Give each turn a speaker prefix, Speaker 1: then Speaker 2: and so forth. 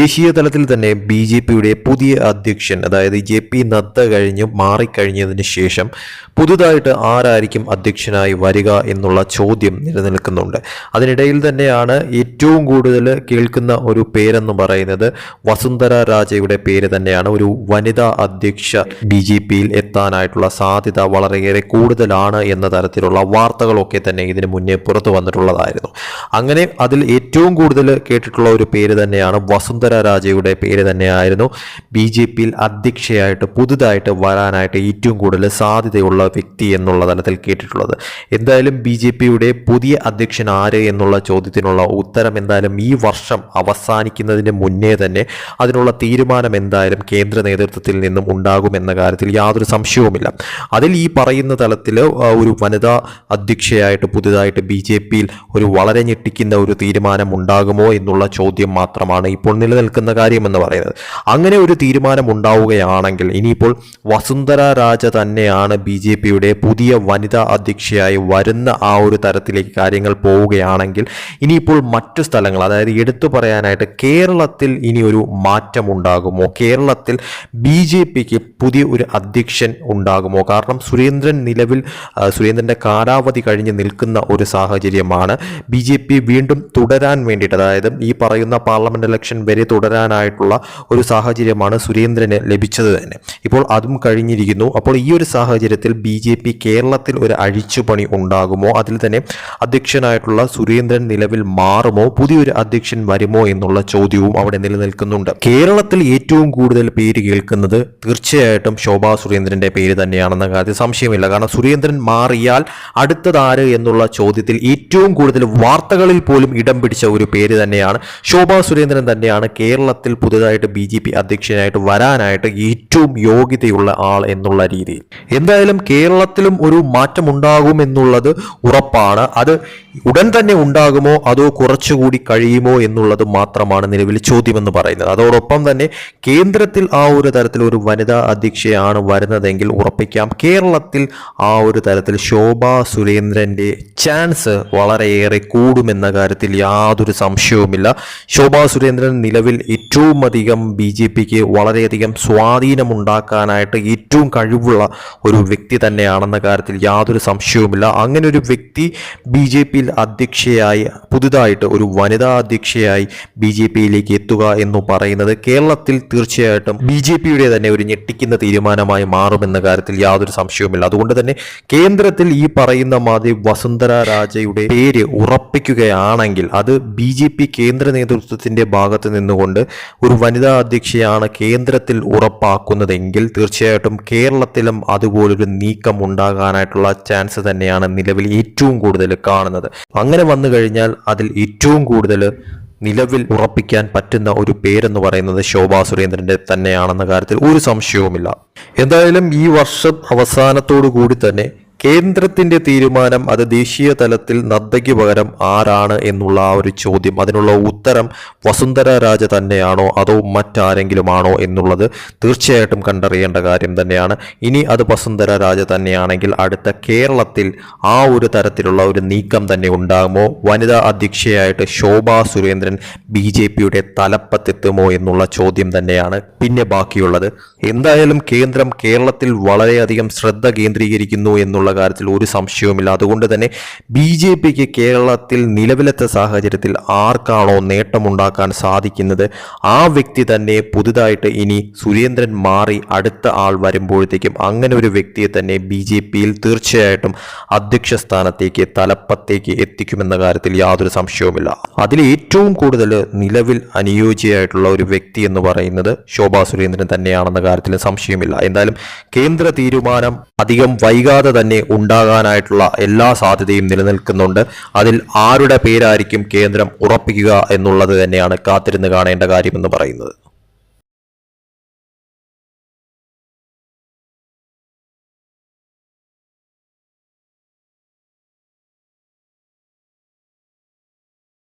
Speaker 1: ദേശീയ തലത്തിൽ തന്നെ ബി ജെ പിയുടെ പുതിയ അധ്യക്ഷൻ അതായത് ജെ പി നദ്ദ കഴിഞ്ഞ് മാറിക്കഴിഞ്ഞതിന് ശേഷം പുതുതായിട്ട് ആരായിരിക്കും അധ്യക്ഷനായി വരിക എന്നുള്ള ചോദ്യം നിലനിൽക്കുന്നുണ്ട്. അതിനിടയിൽ തന്നെയാണ് ഏറ്റവും കൂടുതൽ കേൾക്കുന്ന ഒരു പേരെന്ന് പറയുന്നത് വസുന്ധര രാജയുടെ പേര് തന്നെയാണ്. ഒരു വനിതാ അധ്യക്ഷ ബി ജെ പിയിൽ എത്താനായിട്ടുള്ള സാധ്യത വളരെയേറെ കൂടുതലാണ് എന്ന തരത്തിലുള്ള വാർത്തകളൊക്കെ തന്നെ ഇതിനു മുന്നേ പുറത്തു വന്നിട്ടുള്ളതായിരുന്നു. അങ്ങനെ അതിൽ ഏറ്റവും കൂടുതൽ കേട്ടിട്ടുള്ള ഒരു പേര് തന്നെയാണ് വസുന്ധര രാജയുടെ പേര് തന്നെയായിരുന്നു. ബി ജെ പിയിൽ അധ്യക്ഷയായിട്ട് പുതുതായിട്ട് വരാനായിട്ട് ഏറ്റവും കൂടുതൽ സാധ്യതയുള്ള വ്യക്തി എന്നുള്ള തലത്തിൽ കേട്ടിട്ടുള്ളത്. എന്തായാലും ബി ജെ പിയുടെ പുതിയ അധ്യക്ഷൻ ആര് എന്നുള്ള ചോദ്യത്തിനുള്ള ഉത്തരം എന്തായാലും ഈ വർഷം അവസാനിക്കുന്നതിന് മുന്നേ തന്നെ അതിനുള്ള തീരുമാനം എന്തായാലും കേന്ദ്ര നേതൃത്വത്തിൽ നിന്നും ഉണ്ടാകുമെന്ന കാര്യത്തിൽ യാതൊരു സംശയവുമില്ല. അതിൽ ഈ പറയുന്ന തലത്തിൽ ഒരു വനിതാ അധ്യക്ഷയായിട്ട് പുതുതായിട്ട് ബി ജെ പിയിൽ ഒരു വളരെ ഞെട്ടിക്കുന്ന ഒരു തീരുമാനം ഉണ്ടാകുമോ എന്നുള്ള ചോദ്യം മാത്രമാണ് ഇപ്പോൾ നിലനിൽക്കുന്ന കാര്യമെന്ന് പറയുന്നത്. അങ്ങനെ ഒരു തീരുമാനം ഉണ്ടാവുകയാണെങ്കിൽ ഇനിയിപ്പോൾ വസുന്ധര രാജ തന്നെയാണ് ബി ജെ പിയുടെ പുതിയ വനിതാ അധ്യക്ഷയായി വരുന്ന ആ ഒരു തരത്തിലേക്ക് കാര്യങ്ങൾ പോവുകയാണെങ്കിൽ ഇനിയിപ്പോൾ മറ്റു സ്ഥലങ്ങൾ അതായത് എടുത്തു പറയാനായിട്ട് കേരളത്തിൽ ഇനി ഒരു മാറ്റം ഉണ്ടാകുമോ കേരളത്തിൽ ബി ജെ പിക്ക് പുതിയ ഒരു അധ്യക്ഷൻ ഉണ്ടാകുമോ? കാരണം സുരേന്ദ്രൻ നിലവിൽ സുരേന്ദ്രന്റെ കാലാവധി കഴിഞ്ഞ് നിൽക്കുന്ന ഒരു സാഹചര്യമാണ് ബി ജെ പി വീണ്ടും തുടരാൻ വേണ്ടിയിട്ട്. അതായത് ഈ പറയുന്ന പാർലമെന്റ് ഇലക്ഷൻ വരെ തുടരാനായിട്ടുള്ള ഒരു സാഹചര്യമാണ് സുരേന്ദ്രന് ലഭിച്ചത് തന്നെ. ഇപ്പോൾ അതും കഴിഞ്ഞിരിക്കുന്നു. അപ്പോൾ ഈ ഒരു സാഹചര്യത്തിൽ ബി ജെ പി കേരളത്തിൽ ഒരു അഴിച്ചുപണി ഉണ്ടാകുമോ? അതിൽ തന്നെ അധ്യക്ഷനായിട്ടുള്ള സുരേന്ദ്രൻ നിലവിൽ മാറുമോ? പുതിയൊരു അധ്യക്ഷൻ വരുമോ എന്നുള്ള ചോദ്യവും അവിടെ നിലനിൽക്കുന്നുണ്ട്. കേരളത്തിൽ ഏറ്റവും കൂടുതൽ പേര് കേൾക്കുന്നത് തീർച്ചയായിട്ടും ശോഭാ സുരേന്ദ്രന്റെ പേര് തന്നെയാണെന്ന കാര്യത്തിൽ സംശയമില്ല. കാരണം സുരേന്ദ്രൻ മാറിയാൽ അടുത്തതാര് എന്നുള്ള ചോദ്യത്തിൽ ഏറ്റവും കൂടുതൽ വാർത്തകളിൽ പോലും ഇടം പിടിച്ച ഒരു പേര് തന്നെയാണ് ശോഭാ സുരേന്ദ്രൻ തന്നെയാണ് കേരളത്തിൽ പുതുതായിട്ട് ബി ജെ പി അധ്യക്ഷനായിട്ട് വരാനായിട്ട് ഏറ്റവും യോഗ്യതയുള്ള ആൾ എന്നുള്ള രീതിയിൽ. എന്തായാലും കേരളത്തിലും ഒരു മാറ്റം ഉണ്ടാകുമെന്നുള്ളത് ഉറപ്പാണ്. അത് ഉടൻ തന്നെ ഉണ്ടാകുമോ? അതോ കുറച്ചുകൂടി കഴിയുമോ എന്നുള്ളത് മാത്രമാണ് നിലവിൽ ചോദ്യമെന്ന് പറയുന്നത്. അതോടൊപ്പം തന്നെ കേന്ദ്രത്തിൽ ആ ഒരു തരത്തിൽ ഒരു വനിതാ അധ്യക്ഷയാണ് വരുന്നതെങ്കിൽ ഉറപ്പിക്കാം. കേരളത്തിൽ ആ ഒരു തരത്തിൽ ശോഭാ സുരേന്ദ്രന്റെ ചാൻസ് വളരെയേറെ കൂടുമെന്ന കാര്യത്തിൽ യാതൊരു സംശയവുമില്ല. ശോഭാ സുരേന്ദ്രൻ നിലവിൽ ഏറ്റവും അധികം ബി ജെ പിക്ക് വളരെയധികം സ്വാധീനമുണ്ടാക്കാനായിട്ട് ഏറ്റവും കഴിവുള്ള ഒരു വ്യക്തി തന്നെയാണെന്ന കാര്യത്തിൽ യാതൊരു സംശയവുമില്ല. അങ്ങനെ ഒരു വ്യക്തി ബി ജെ പിയിൽ അധ്യക്ഷയായി പുതുതായിട്ട് ഒരു വനിതാ അധ്യക്ഷയായി ബി ജെ പിയിലേക്ക് എത്തുക എന്ന് പറയുന്നത് കേരളത്തിൽ തീർച്ചയായിട്ടും ബി ജെ പിയുടെ തന്നെ ഒരു ഞെട്ടിക്കുന്ന തീരുമാനമായി മാറുമെന്ന കാര്യത്തിൽ യാതൊരു സംശയവുമില്ല. അതുകൊണ്ട് തന്നെ കേന്ദ്രത്തിൽ ഈ പറയുന്ന മാതിരി വസുന്ധര രാജയുടെ പേര് ഉറപ്പിക്കുകയാണെങ്കിൽ അത് ബി ജെ പി കേന്ദ്ര നേതൃത്വത്തിന്റെ ഭാഗത്ത് നിന്നുകൊണ്ട് ഒരു വനിതാ അധ്യക്ഷയാണ് കേന്ദ്രത്തിൽ ഉറപ്പാക്കുന്നതെങ്കിൽ തീർച്ചയായിട്ടും കേരളത്തിലും അതുപോലൊരു നീക്കം ഉണ്ടാകാനായിട്ടുള്ള ചാൻസ് തന്നെയാണ് നിലവിൽ ഏറ്റവും കൂടുതൽ കാണുന്നത്. അങ്ങനെ വന്നു കഴിഞ്ഞാൽ അതിൽ ഏറ്റവും കൂടുതൽ നിലവിൽ ഉറപ്പിക്കാൻ പറ്റുന്ന ഒരു പേരെന്ന് പറയുന്നത് ശോഭാ സുരേന്ദ്രന്റെ തന്നെയാണെന്ന കാര്യത്തിൽ ഒരു സംശയവുമില്ല. എന്തായാലും ഈ വർഷം അവസാനത്തോടു കൂടി തന്നെ കേന്ദ്രത്തിന്റെ തീരുമാനം അത് ദേശീയ തലത്തിൽ നദ്ദയ്ക്ക് പകരം ആരാണ് എന്നുള്ള ആ ഒരു ചോദ്യം അതിനുള്ള ഉത്തരം വസുന്ധര രാജ തന്നെയാണോ അതോ മറ്റാരെങ്കിലുമാണോ എന്നുള്ളത് തീർച്ചയായിട്ടും കണ്ടറിയേണ്ട കാര്യം തന്നെയാണ്. ഇനി അത് വസുന്ധര രാജ തന്നെയാണെങ്കിൽ അടുത്ത കേരളത്തിൽ ആ ഒരു തരത്തിലുള്ള ഒരു നീക്കം തന്നെ ഉണ്ടാകുമോ? വനിതാ അധ്യക്ഷയായിട്ട് ശോഭാ സുരേന്ദ്രൻ ബി ജെ പിയുടെ തലപ്പത്തെത്തുമോ എന്നുള്ള ചോദ്യം തന്നെയാണ് പിന്നെ ബാക്കിയുള്ളത്. എന്തായാലും കേന്ദ്രം കേരളത്തിൽ വളരെയധികം ശ്രദ്ധ കേന്ദ്രീകരിക്കുന്നു എന്നുള്ള കാര്യത്തിൽ ഒരു സംശയവുമില്ല. അതുകൊണ്ട് തന്നെ ബി ജെ പിക്ക് കേരളത്തിൽ നിലവിലത്തെ സാഹചര്യത്തിൽ ആർക്കാണോ നേട്ടമുണ്ടാക്കാൻ സാധിക്കുന്നത്? ആ വ്യക്തി തന്നെ പുതുതായിട്ട് ഇനി സുരേന്ദ്രൻ മാറി അടുത്ത ആൾ വരുമ്പോഴത്തേക്കും അങ്ങനെ ഒരു വ്യക്തിയെ തന്നെ ബി ജെ പിയിൽ തീർച്ചയായിട്ടും അധ്യക്ഷ സ്ഥാനത്തേക്ക് തലപ്പത്തേക്ക് എത്തിക്കുമെന്ന കാര്യത്തിൽ യാതൊരു സംശയവുമില്ല. അതിൽ ഏറ്റവും കൂടുതൽ നിലവിൽ അനുയോജ്യമായിട്ടുള്ള ഒരു വ്യക്തി എന്ന് പറയുന്നത് ശോഭാ സുരേന്ദ്രൻ തന്നെയാണെന്ന കാര്യത്തിൽ സംശയമില്ല. എന്തായാലും കേന്ദ്ര തീരുമാനം അധികം വൈകാതെ തന്നെ ഉണ്ടാകാനായിട്ടുള്ള എല്ലാ സാധ്യതയും നിലനിൽക്കുന്നുണ്ട്. അതിൽ ആരുടെ പേരായിരിക്കും കേന്ദ്രം ഉറപ്പിക്കുക എന്നുള്ളത് തന്നെയാണ് കാത്തിരുന്ന് കാണേണ്ട കാര്യമെന്ന് പറയുന്നത്.